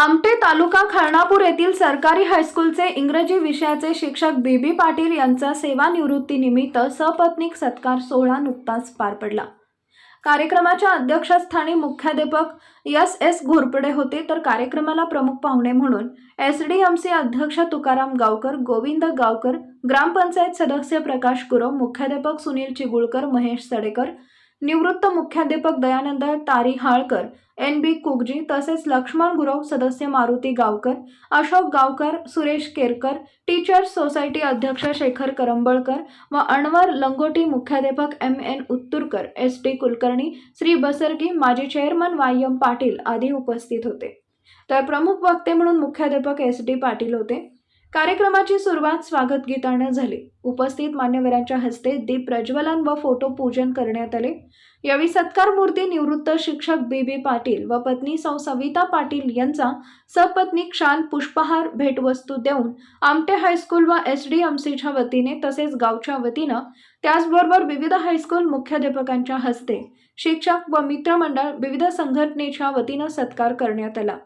आमटे तालुका खळणापूर येथील सरकारी हायस्कूलचे इंग्रजी विषयाचे शिक्षक बीबी पाटील यांचा सेवानिवृत्तीनिमित्त सपत्नीक सत्कार सोहळा नुकताच पार पडला. कार्यक्रमाच्या अध्यक्षस्थानी मुख्याध्यापक एस एस घोरपडे होते तर कार्यक्रमाला प्रमुख पाहुणे म्हणून एस डी एम सी अध्यक्ष तुकाराम गावकर गोविंद गावकर ग्रामपंचायत सदस्य प्रकाश गुरव मुख्याध्यापक सुनील चिगुळकर महेश सडेकर निवृत्त मुख्याध्यापक दयानंद तारीहाळकर एन बी कुगजी तसेच लक्ष्मण गुरव सदस्य मारुती गावकर अशोक गावकर सुरेश केरकर टीचर्स सोसायटी अध्यक्ष शेखर करंबळकर व अनवर लंगोटी मुख्याध्यापक M N Utturkar S T Kulkarni Shri Basargi माजी चेअरमन वाय एम पाटील आदी उपस्थित होते. तर प्रमुख वक्ते म्हणून मुख्याध्यापक एस डी पाटील होते. कार्यक्रमाची सुरुवात स्वागत गीतानं झाली. उपस्थित मान्यवरांच्या हस्ते दीप प्रज्वलन व फोटो पूजन करण्यात आले. यावेळी सत्कार मूर्ती निवृत्त शिक्षक बी बी पाटील व पत्नी सौ सविता पाटील यांचा सपत्नी क्षाल पुष्पहार भेटवस्तू देऊन आमटे हायस्कूल व एस डी एम सीच्या वतीने तसेच गावच्या वतीनं त्याचबरोबर विविध हायस्कूल मुख्याध्यापकांच्या हस्ते शिक्षक व मित्रमंडळ विविध संघटनेच्या वतीनं सत्कार करण्यात आला.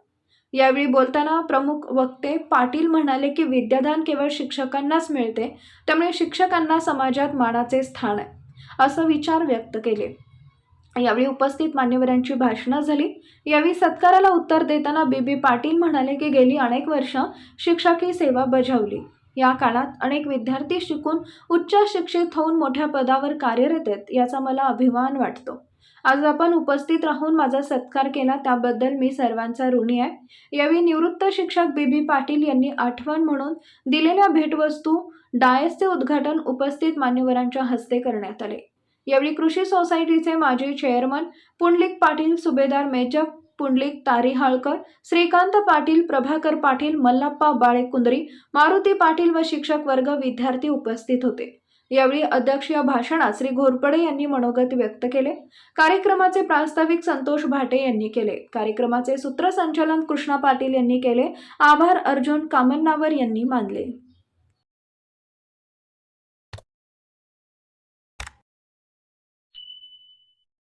यावेळी बोलताना प्रमुख वक्ते पाटील म्हणाले की विद्यादान केवळ शिक्षकांनाच मिळते त्यामुळे शिक्षकांना समाजात मानाचे स्थान आहे असं विचार व्यक्त केले. यावेळी उपस्थित मान्यवरांची भाषणं झाली. यावेळी सत्काराला उत्तर देताना बी बी पाटील म्हणाले की गेली अनेक वर्ष शिक्षक ही सेवा बजावली. या काळात अनेक विद्यार्थी शिकून उच्च शिक्षित होऊन मोठ्या पदावर कार्यरत आहेत याचा मला अभिमान वाटतो. आज आपण उपस्थित राहून माझा सत्कार केला. त्याबद्दल मी सर्वांचा ऋणी आहे. यावेळी निवृत्त शिक्षक बी. बी. पाटील यांनी आठवण म्हणून दिलेल्या भेटवस्तू डायसचे उद्घाटन उपस्थित मान्यवरांच्या हस्ते करण्यात आले. यावेळी कृषी सोसायटीचे माजी चेअरमन पुंडलिक पाटील सुभेदार मेजप पुंडलिक तारीहाळकर श्रीकांत पाटील प्रभाकर पाटील मल्लाप्पा बाळेकुंदरी मारुती पाटील व शिक्षक वर्ग विद्यार्थी उपस्थित होते. यावेळी अध्यक्षीय भाषणात श्री घोरपडे यांनी मनोगत व्यक्त केले. कार्यक्रमाचे प्रास्ताविक संतोष भाटे यांनी केले. कार्यक्रमाचे सूत्रसंचालन कृष्णा पाटील यांनी केले. आभार अर्जुन कामन्नावर यांनी मानले.